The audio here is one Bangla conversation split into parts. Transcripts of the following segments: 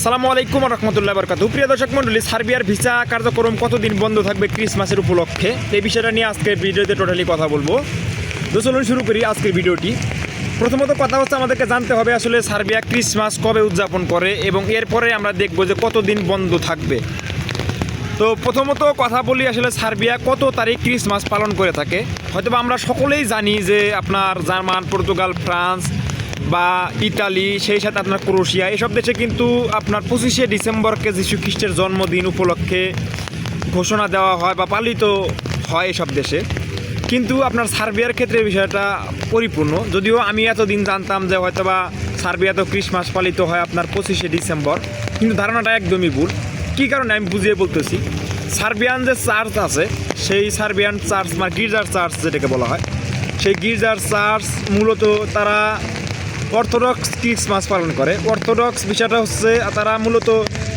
আসসালামু আলাইকুম রহমতুল্লাহ বরকাত প্রিয় দর্শক মন্ডলী সার্বিয়ার ভিসা কার্যক্রম কতদিন বন্ধ থাকবে ক্রিসমাসের উপলক্ষে? এই বিষয়টা নিয়ে আজকের ভিডিওতে টোটালি কথা বলব। তো চলুন শুরু করি আজকের ভিডিওটি। প্রথমত কথা হচ্ছে, আমাদেরকে জানতে হবে আসলে সার্বিয়া ক্রিসমাস কবে উদযাপন করে এবং এরপরে আমরা দেখব যে কতদিন বন্ধ থাকবে। তো প্রথমত কথা বলি আসলে সার্বিয়া কত তারিখ ক্রিসমাস পালন করে থাকে। হয়তোবা আমরা সকলেই জানি যে আপনার জার্মান, পর্তুগাল, ফ্রান্স বা ইতালি, সেই সাথে আপনার ক্রোশিয়া, এসব দেশে কিন্তু আপনার পঁচিশে ডিসেম্বরকে যীশু খ্রিস্টের জন্মদিন উপলক্ষে ঘোষণা দেওয়া হয় বা পালিত হয় এসব দেশে। কিন্তু আপনার সার্বিয়ার ক্ষেত্রে বিষয়টা পরিপূর্ণ। যদিও আমি এতদিন জানতাম যে হয়তো বা সার্বিয়াতেও ক্রিসমাস পালিত হয় আপনার পঁচিশে ডিসেম্বর, কিন্তু ধারণাটা একদমই ভুল। কী কারণে আমি বুঝিয়ে বলতেছি? সার্বিয়ান যে চার্চ আছে, সেই সার্বিয়ান চার্চ বা গির্জার চার্চ যেটাকে বলা হয়, সেই গির্জার চার্চ মূলত তারা অর্থোডক্স ক্রিসমাস পালন করে। অর্থোডক্স বিষয়টা হচ্ছে, তারা মূলত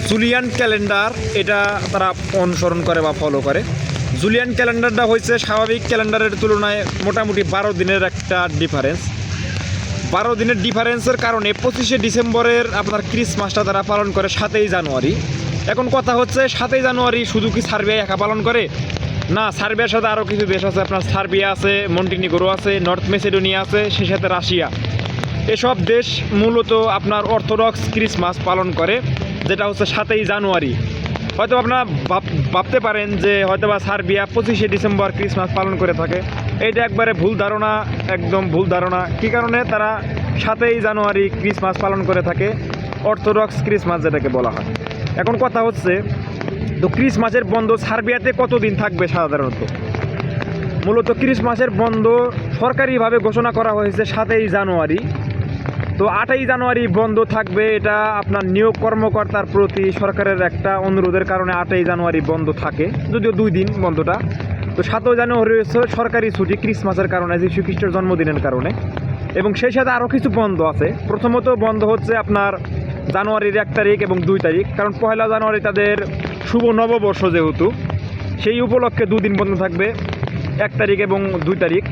জুলিয়ান ক্যালেন্ডার, এটা তারা অনুসরণ করে বা ফলো করে। জুলিয়ান ক্যালেন্ডারটা হচ্ছে স্বাভাবিক ক্যালেন্ডারের তুলনায় মোটামুটি বারো দিনের একটা ডিফারেন্স বারো দিনের ডিফারেন্সের কারণে পঁচিশে ডিসেম্বরের আপনার ক্রিসমাসটা তারা পালন করে সাতই জানুয়ারি। এখন কথা হচ্ছে, সাতই জানুয়ারি শুধু কি সার্বিয়া একা পালন করে? না, সার্বিয়ার সাথে আরও কিছু দেশ আছে, আপনার সার্বিয়া আছে, মন্টিনিগোরো আছে, নর্থ মেসিডোনিয়া আছে সেই সাথে রাশিয়া। এসব দেশ মূলত আপনার অর্থোডক্স ক্রিসমাস পালন করে, যেটা হচ্ছে সাতই জানুয়ারি। হয়তো আপনারা ভাব- ভাবতে পারেন যে হয়তো বা সার্বিয়া পঁচিশে ডিসেম্বর ক্রিসমাস পালন করে থাকে। এটা একবারে ভুল ধারণা, একদম ভুল ধারণা। কী কারণে? তারা সাতই জানুয়ারি ক্রিসমাস পালন করে থাকে, অর্থোডক্স ক্রিসমাস যেটাকে বলা হয়। এখন কথা হচ্ছে, তো ক্রিসমাসের বন্ধ সার্বিয়াতে কতদিন থাকবে সাধারণত? মূলত ক্রিসমাসের বন্ধ সরকারিভাবে ঘোষণা করা হয়েছে সাতই জানুয়ারি। তো আটই জানুয়ারি বন্ধ থাকবে, এটা আপনার নিয়োগ কর্মকর্তার প্রতি সরকারের একটা অনুরোধের কারণে আটই জানুয়ারি বন্ধ থাকে, যদিও দুই দিন বন্ধটা। তো সাতই জানুয়ারি হচ্ছে সরকারি ছুটি ক্রিসমাসের কারণে, যীশু খ্রিস্টের জন্মদিনের কারণে। এবং সেই সাথে আরও কিছু বন্ধ আছে। প্রথমত বন্ধ হচ্ছে আপনার জানুয়ারির এক তারিখ এবং দুই তারিখ, কারণ পয়লা জানুয়ারি তাদের শুভ নববর্ষ যেহেতু, সেই উপলক্ষে দুদিন বন্ধ থাকবে, এক তারিখ এবং দুই তারিখ।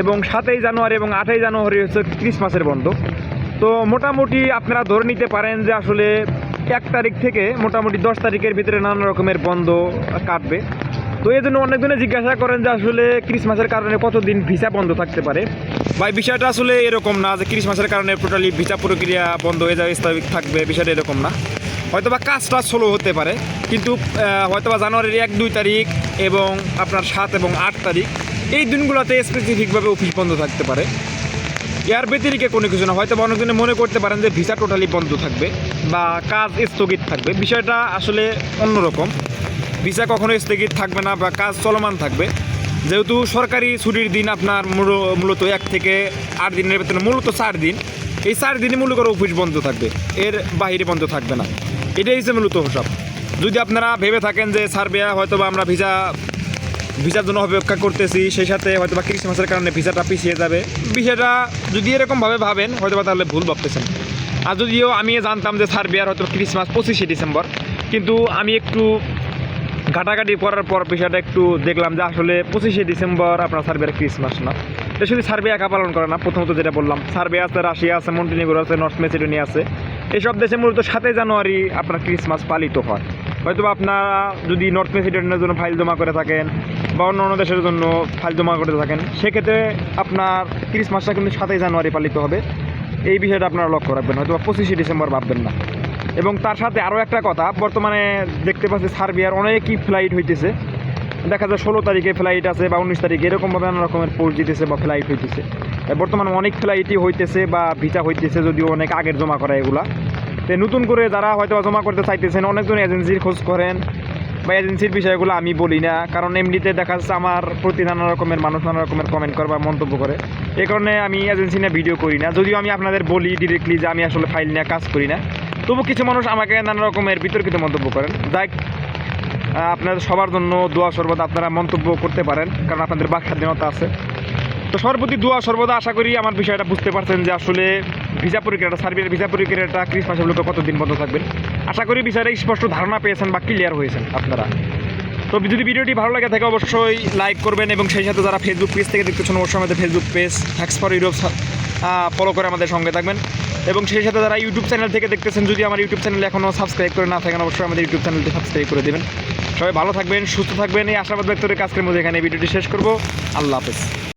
এবং সাতই জানুয়ারি এবং আটই জানুয়ারি হচ্ছে ক্রিসমাসের বন্ধ। তো মোটামুটি আপনারা ধরে নিতে পারেন যে আসলে এক তারিখ থেকে মোটামুটি দশ তারিখের ভিতরে নানা রকমের বন্ধ কাটবে। তো এই জন্য অনেকজনে জিজ্ঞাসা করেন যে আসলে ক্রিসমাসের কারণে কতদিন ভিসা বন্ধ থাকতে পারে? ভাই, বিষয়টা আসলে এরকম না যে ক্রিসমাসের কারণে টোটালি ভিসা প্রক্রিয়া বন্ধ হয়ে যাবে, স্বাভাবিক থাকবে, বিষয়টা এরকম না। হয়তোবা কাজটা স্লো হতে পারে, কিন্তু হয়তোবা জানুয়ারির এক, দুই তারিখ এবং আপনার সাত এবং আট তারিখ এই দিনগুলোতে স্পেসিফিকভাবে অফিস বন্ধ থাকতে পারে। এর ব্যতিরিকে কোনো কিছু না হয়তো অনেকজনে মনে করতে পারেন যে ভিসা টোটালি বন্ধ থাকবে বা কাজ স্থগিত থাকবে। বিষয়টা আসলে অন্যরকম। ভিসা কখনো স্থগিত থাকবে না বা কাজ চলমান থাকবে। যেহেতু সরকারি ছুটির দিন আপনার মূলত এক থেকে আট দিনের ভেতরে মূলত চার দিন। এই চার দিনই মূলত করে অফিস বন্ধ থাকবে, এর বাইরে বন্ধ থাকবে না। এটাই হচ্ছে মূলত সব। যদি আপনারা ভেবে থাকেন যে সার্বিয়া হয়তো বা আমরা ভিসা ভিসার জন্য অপেক্ষা করতেছি, সেই সাথে হয়তো বা ক্রিসমাসের কারণে ভিসাটা পিছিয়ে যাবে। বিষয়টা যদি এরকমভাবে ভাবেন হয়তো বা তাহলে ভুল ভাবতেছেন। আর যদিও আমি জানতাম যে সার্বিয়ার হয়তো ক্রিসমাস পঁচিশে ডিসেম্বর কিন্তু আমি একটু ঘাটাঘাটি করার পর বিষয়টা একটু দেখলাম যে আসলে পঁচিশে ডিসেম্বর আপনার সার্বিয়ার ক্রিসমাস না। এটা শুধু সার্বিয়া একা পালন করে না, প্রথমত যেটা বললাম সার্বিয়া আছে, রাশিয়া আছে, মন্টিনিগোর আছে, নর্থ মেসিডোনিয়া আছে। এইসব দেশে মূলত সাতই জানুয়ারি আপনার ক্রিসমাস পালিত হয়। হয়তো আপনারা যদি নর্থ মেসিডোনিয়ার জন্য ফাইল জমা করে থাকেন বা অন্য অন্য দেশের জন্য ফাইল জমা করে থাকেন, সেক্ষেত্রে আপনার ক্রিসমাসটা কিন্তু সাতই জানুয়ারি পালিত হবে। এই বিষয়টা আপনারা লক্ষ্য রাখবেন হয়তো পঁচিশে ডিসেম্বর ভাববেন না। এবং তার সাথে আরও একটা কথা, বর্তমানে দেখতে পাচ্ছি সার্বিয়ার অনেকই ফ্লাইট হইতেছে। দেখা যায় ষোলো তারিখে ফ্লাইট আছে বা উনিশ তারিখে, এরকমভাবে নানা রকমের পোস্ট দিতেছে বা ফ্লাইট হইতেছে। বর্তমানে অনেক ফ্লাইটই হইতেছে বা ভিসা হইতেছে, যদিও অনেক আগের জমা করা এগুলা। তো নতুন করে যারা হয়তো জমা করতে চাইতেছেন, অনেকজন এজেন্সির খোঁজ করেন বা এজেন্সির বিষয়গুলো আমি বলি না, কারণ এমনিতে দেখা যাচ্ছে আমার প্রতি নানা রকমের মানুষ নানা রকমের কমেন্ট করে বা মন্তব্য করে। এই কারণে আমি এজেন্সি নিয়ে ভিডিও করি না। যদিও আমি আপনাদের বলি ডিরেক্টলি যে আমি আসলে ফাইল নিয়ে কাজ করি না। তবু কিছু মানুষ আমাকে নানা রকমের বিতর্কিত মন্তব্য করেন। যাই আপনাদের সবার জন্য দোয়া সর্বদা আপনারা মন্তব্য করতে পারেন, কারণ আপনাদের বাক স্বাধীনতা আছে। তো সর্বতি দোয়া সর্বদা আশা করি আমার বিষয়টা বুঝতে পারছেন যে আসলে ভিসা প্রক্রিয়াটা সার্বিয়ার ভিসা প্রক্রিয়াটা ক্রিসমাসের লোকে কতদিন বন্ধ থাকবেন আশা করি বিষয়টা স্পষ্ট ধারণা পেয়েছেন বা ক্লিয়ার হয়েছেন আপনারা। তো যদি ভিডিওটি ভালো লাগে থাকে অবশ্যই লাইক করবেন এবং সেই সাথে যারা ফেসবুক পেজ থেকে দেখতেছেন অবশ্যই আমাদের Facebook page thanks for Europe follow করে আমাদের সঙ্গে থাকবেন। এবং সেই সাথে যারা ইউটিউব চ্যানেল থেকে দেখতেছেন, যদি আমার ইউটিউব চ্যানেল এখনও সাবস্ক্রাইব করে না থাকেন, অবশ্যই আমাদের ইউটিউব চ্যানেলটি সাবস্ক্রাইব করে দেবেন। সবাই ভালো থাকবেন, সুস্থ থাকবেন, এই আশাবাদ ব্যক্ত করে কাজকের মধ্যে এখানে ভিডিওটি শেষ করব। আল্লাহ হাফেজ।